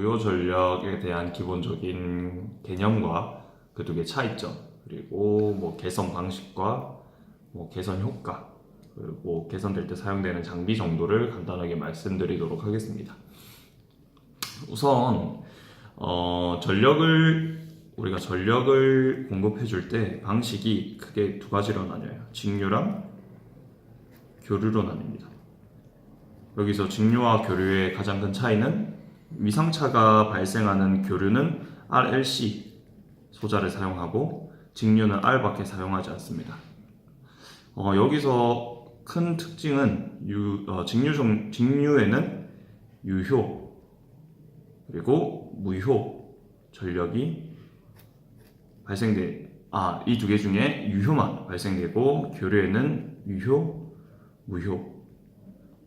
무효 전력에 대한 기본적인 개념과 그 두 개 차이점 그리고 뭐 개선 방식과 뭐 개선 효과 그리고 개선될 때 사용되는 장비 정도를 간단하게 말씀드리도록 하겠습니다. 우선 어, 전력을 우리가 전력을 공급해 줄 때 방식이 크게 두 가지로 나뉘어요. 직류랑 교류로 나뉩니다. 여기서 직류와 교류의 가장 큰 차이는 위상차가 발생하는 교류는 RLC 소자를 사용하고 직류는 R밖에 사용하지 않습니다. 어, 여기서 큰 특징은 유, 어, 직류 종, 직류에는 유효 그리고 무효 전력이 발생돼 아이 두 개 중에 유효만 발생되고 교류에는 유효 무효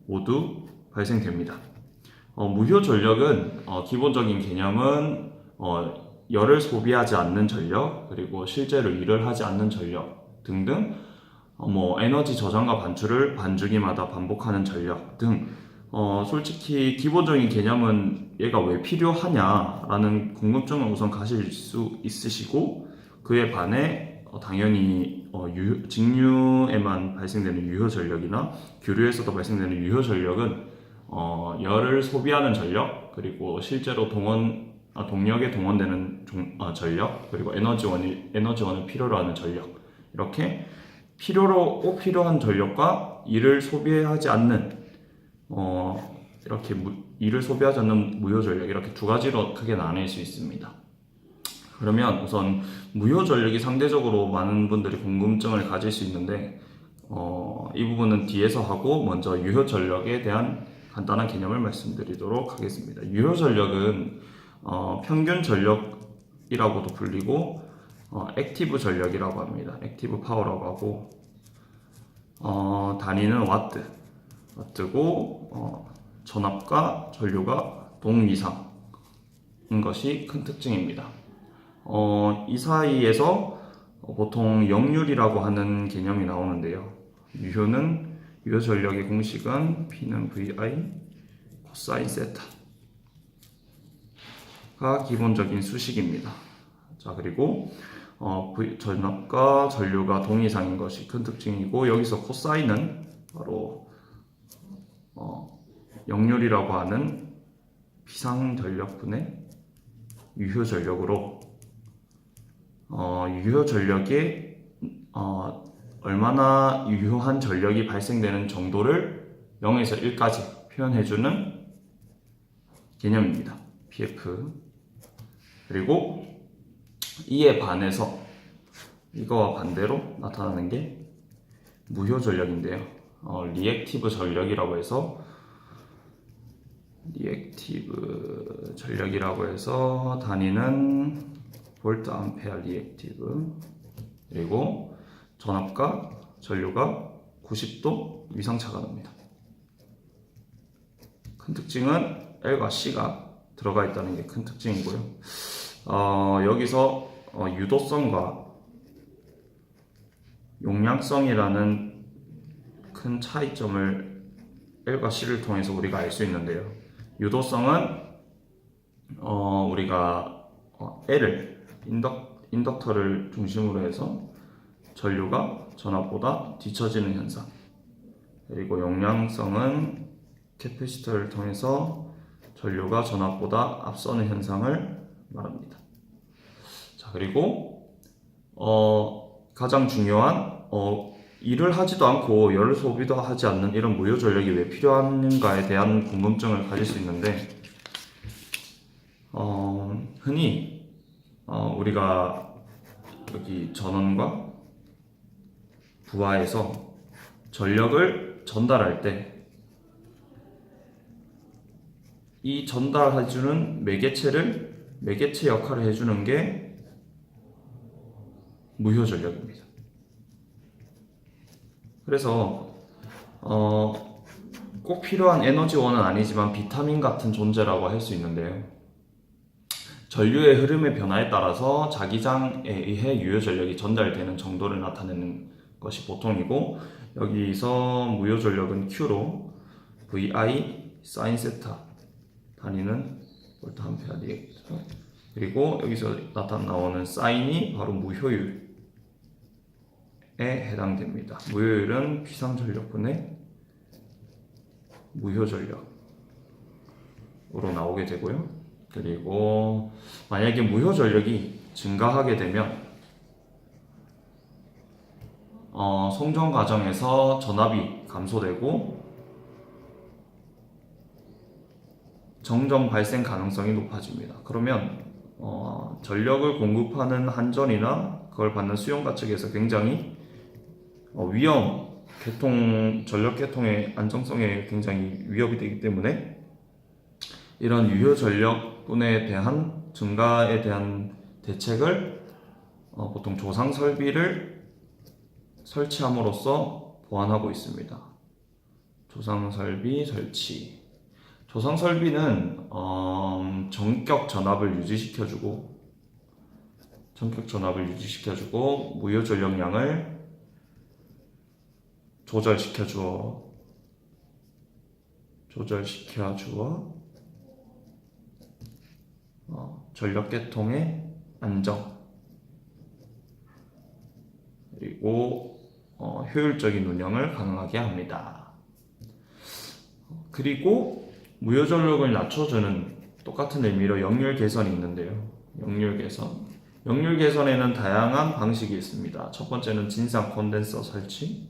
모두 발생됩니다. 어, 무효 전력은 어, 기본적인 개념은 어, 열을 소비하지 않는 전력 그리고 실제로 일을 하지 않는 전력 등등 어, 뭐 에너지 저장과 반출을 반주기마다 반복하는 전력 등. 어, 솔직히 기본적인 개념은 얘가 왜 필요하냐라는 궁금증을 우선 가실 수 있으시고 그에 반해 어, 당연히 어, 유- 직류에만 발생되는 유효 전력이나 교류에서도 발생되는 유효 전력은 어, 열을 소비하는 전력 그리고 실제로 동원 아, 동력에 동원되는 종- 아, 전력 그리고 에너지원이 에너지원을 필요로 하는 전력 이렇게 필요로 꼭 필요한 전력과 이를 소비하지 않는 어, 이렇게 무, 이를 소비하지 않는 무효 전력 이렇게 두 가지로 크게 나뉠 수 있습니다. 그러면 우선 무효 전력이 상대적으로 많은 분들이 궁금증을 가질 수 있는데 어, 이 부분은 뒤에서 하고 먼저 유효 전력에 대한 간단한 개념을 말씀드리도록 하겠습니다. 유효 전력은 어, 평균 전력이라고도 불리고 어, 액티브 전력이라고 합니다. 액티브 파워라고 하고 어, 단위는 와트, 와트고 어, 전압과 전류가 동위상인 것이 큰 특징입니다. 어, 이 사이에서 어, 보통 역률이라고 하는 개념이 나오는데요. 유효는 유효 전력의 공식은 P는 VI 코사인 세타가 기본적인 수식입니다. 자 그리고 어, V, 전압과 전류가 동이상인 것이 큰 특징이고 여기서 코사인은 바로 어, 역률이라고 하는 비상 전력분의 유효 전력으로 어, 유효 전력에 어, 얼마나 유효한 전력이 발생되는 정도를 0에서 1까지 표현해주는 개념입니다. PF 그리고 이에 반해서 이거와 반대로 나타나는 게 무효 전력인데요. 어, 리액티브 전력이라고 해서 리액티브 전력이라고 해서 단위는 볼트 암페어 리액티브 그리고 전압과 전류가 90도 위상차가 납니다. 큰 특징은 L과 C가 들어가 있다는 게 큰 특징이고요. 어, 여기서 어, 유도성과 용량성이라는 큰 차이점을 L과 C를 통해서 우리가 알 수 있는데요. 유도성은 어, 우리가 어, L을 인덕, 인덕터를 중심으로 해서 전류가 전압보다 뒤처지는 현상. 그리고 용량성은 캐패시터를 통해서 전류가 전압보다 앞서는 현상을 말합니다. 자, 그리고 어, 가장 중요한 어, 일을 하지도 않고 열 소비도 하지 않는 이런 무효 전력이 왜 필요한가에 대한 궁금증을 가질 수 있는데 어, 흔히 어, 우리가 여기 전원과 부하에서 전력을 전달할 때 이 전달해주는 매개체를 매개체 역할을 해주는 게 무효 전력입니다. 그래서 어, 꼭 필요한 에너지원은 아니지만 비타민 같은 존재라고 할 수 있는데요. 전류의 흐름의 변화에 따라서 자기장에 의해 유효 전력이 전달되는 정도를 나타내는 것이 보통이고 여기서 무효 전력은 Q로 VI 사인 세타 단위는 볼트 암페어 리액터 그리고 여기서 나타 나오는 사인이 바로 무효율에 해당됩니다. 무효율은 비상전력분의 무효 전력으로 나오게 되고요. 그리고 만약에 무효 전력이 증가하게 되면 어, 송전 과정에서 전압이 감소되고 정전 발생 가능성이 높아집니다. 그러면 어, 전력을 공급하는 한전이나 그걸 받는 수용가 측에서 굉장히 어, 위험, 개통 전력 개통의 안정성에 굉장히 위협이 되기 때문에 이런 유효 전력분에 대한 증가에 대한 대책을 어, 보통 조상 설비를 설치함으로써 보완하고 있습니다. 조상 설비 설치. 조상 설비는 어, 전격 전압을 유지시켜주고 전격 전압을 유지시켜주고 무효 전력량을 조절시켜 주어 조절시켜 주어 어, 전력 계통의 안정 그리고 어, 효율적인 운영을 가능하게 합니다. 그리고 무효 전력을 낮춰주는 똑같은 의미로 역률 개선이 있는데요. 역률 개선. 역률 개선에는 다양한 방식이 있습니다. 첫 번째는 진상 콘덴서 설치.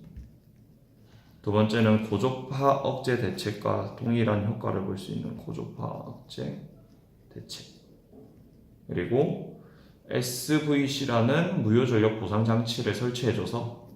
두 번째는 고조파 억제 대책과 동일한 효과를 볼 수 있는 고조파 억제 대책. 그리고 SVC라는 무효 전력 보상 장치를 설치해줘서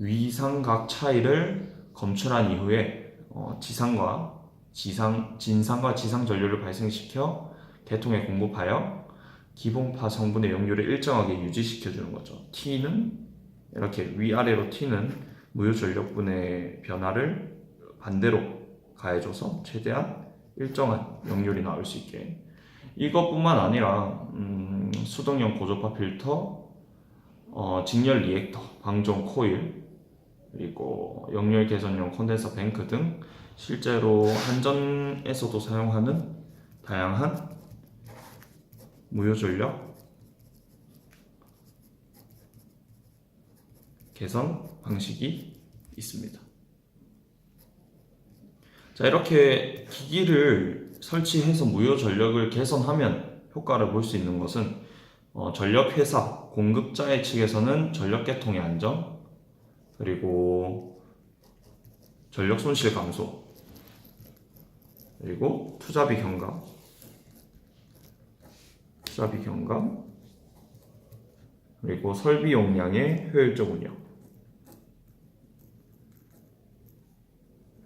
위상각 차이를 검출한 이후에 어, 지상과 지상 진상과 지상 전류를 발생시켜 개통에 공급하여 기본파 성분의 역률을 일정하게 유지시켜 주는 거죠. T는 이렇게 위아래로 T는 무효 전력분의 변화를 반대로 가해줘서 최대한 일정한 역률이 나올 수 있게 이것뿐만 아니라 음, 수동형 고조파 필터, 어, 직렬 리액터, 방종 코일, 그리고 역률 개선용 콘덴서 뱅크 등 실제로 한전에서도 사용하는 다양한 무효 전력 개선 방식이 있습니다. 자, 이렇게 기기를 설치해서 무효 전력을 개선하면 효과를 볼 수 있는 것은 어, 전력 회사 공급자의 측에서는 전력 개통의 안정 그리고 전력 손실 감소 그리고 투자비 경감 투자비 경감 그리고 설비 용량의 효율적 운영.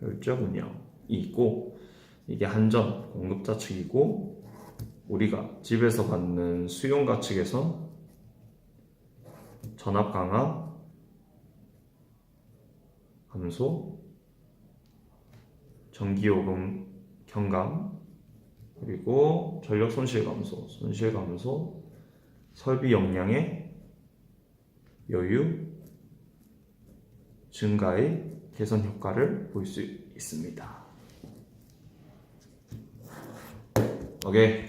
효율적 운영이 있고 이게 한전 공급자 측이고 우리가 집에서 받는 수용가 측에서 전압 강화 감소 전기요금 경감 그리고 전력 손실 감소 손실 감소 설비 용량의 여유 증가의 개선 효과를 볼 수 있습니다. 오케이